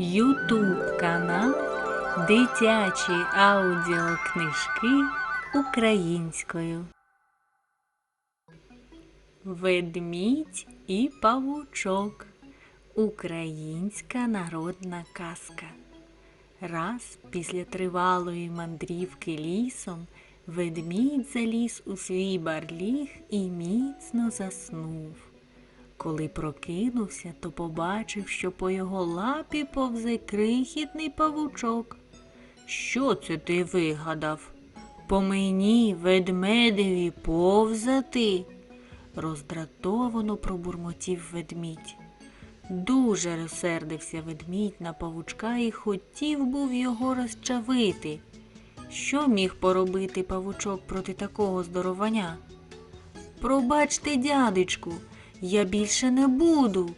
Ютуб канал Дитячі аудіокнижки українською. Ведмідь і павучок. Українська народна казка. Раз після тривалої мандрівки лісом ведмідь заліз у свій барліг і міцно заснув. Коли прокинувся, то побачив, що по його лапі повзе крихітний павучок. Що це ти вигадав? По мені ведмедеві повзати? роздратовано пробурмотів ведмідь. Дуже розсердився ведмідь на павучка і хотів був його розчавити. Що міг поробити павучок проти такого здорованя? Пробачте, дядечку, я більше не буду,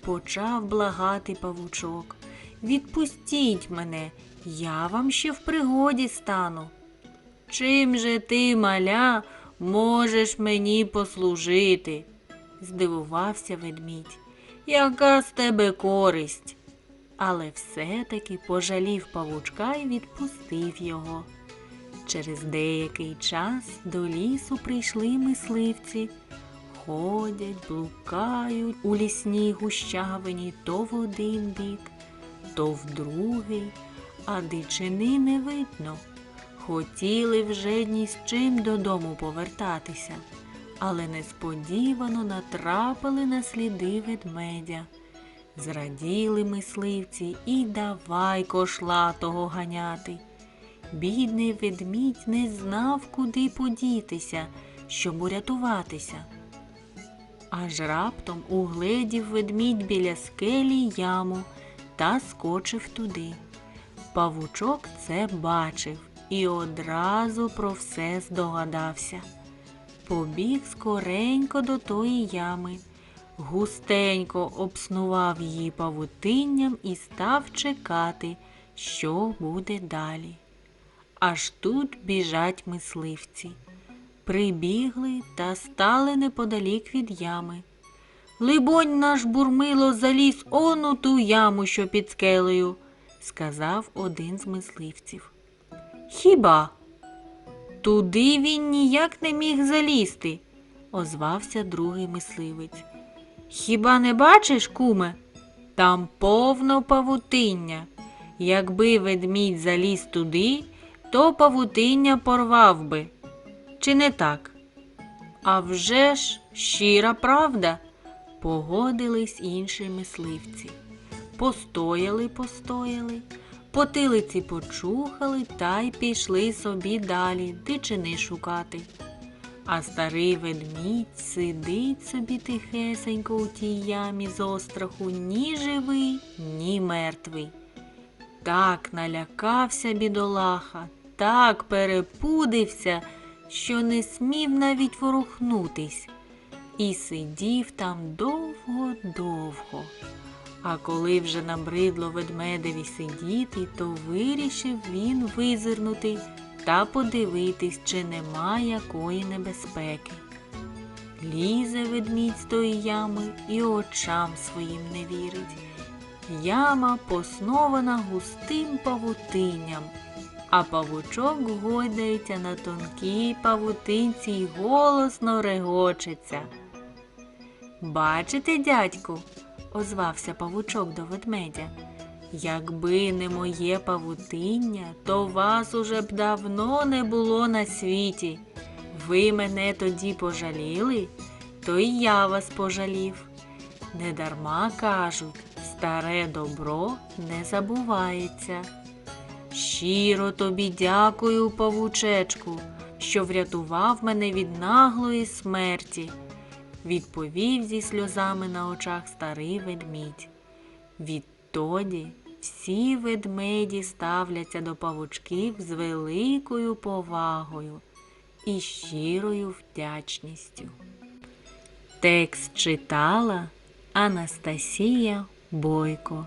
почав благати павучок. Відпустіть мене, я вам ще в пригоді стану. Чим же ти, маля, можеш мені послужити? здивувався ведмідь. Яка з тебе користь? Але все-таки пожалів павучка і відпустив його. Через деякий час до лісу прийшли мисливці. Ходять, блукають у лісній гущавині то в один бік, то в другий, а дичини не видно. Хотіли вже ні з чим додому повертатися, але несподівано натрапили на сліди ведмедя. Зраділи мисливці і давай кошлатого ганяти. Бідний ведмідь не знав, куди подітися, щоб урятуватися. Аж раптом угледів ведмідь біля скелі яму та скочив туди. Павучок це бачив і одразу про все здогадався. Побіг скоренько до тої ями, густенько обснував її павутинням і став чекати, що буде далі. Аж тут біжать мисливці. Прибігли та стали неподалік від ями. Либонь, наш бурмило заліз он у ту яму, що під скелею, сказав один з мисливців. Хіба? Туди він ніяк не міг залізти, озвався другий мисливець. Хіба не бачиш, куме? Там повно павутиння. Якби ведмідь заліз туди, то павутиння порвав би. Чи не так? А вже ж щира правда, погодились інші мисливці. Постояли, постояли, потилиці почухали та й пішли собі далі дичини шукати. А старий ведмідь сидить собі тихесенько у тій ямі з остраху ні живий, ні мертвий. Так налякався бідолаха, так перепудився, що не смів навіть ворухнутись, і сидів там довго-довго. А коли вже набридло ведмедеві сидіти, то вирішив він визирнути та подивитись, чи нема якої небезпеки. Лізе ведмідь з тої ями і очам своїм не вірить. Яма поснована густим павутинням, а павучок гойдається на тонкій павутинці й голосно регочеться. Бачите, дядьку, озвався павучок до ведмедя. Якби не моє павутиння, то вас уже б давно не було на світі. Ви мене тоді пожаліли, то й я вас пожалів. Недарма кажуть, старе добро не забувається. Щиро тобі дякую, павучечку, що врятував мене від наглої смерті, відповів зі сльозами на очах старий ведмідь. Відтоді всі ведмеді ставляться до павучків з великою повагою і щирою вдячністю. Текст читала Анастасія Бойко.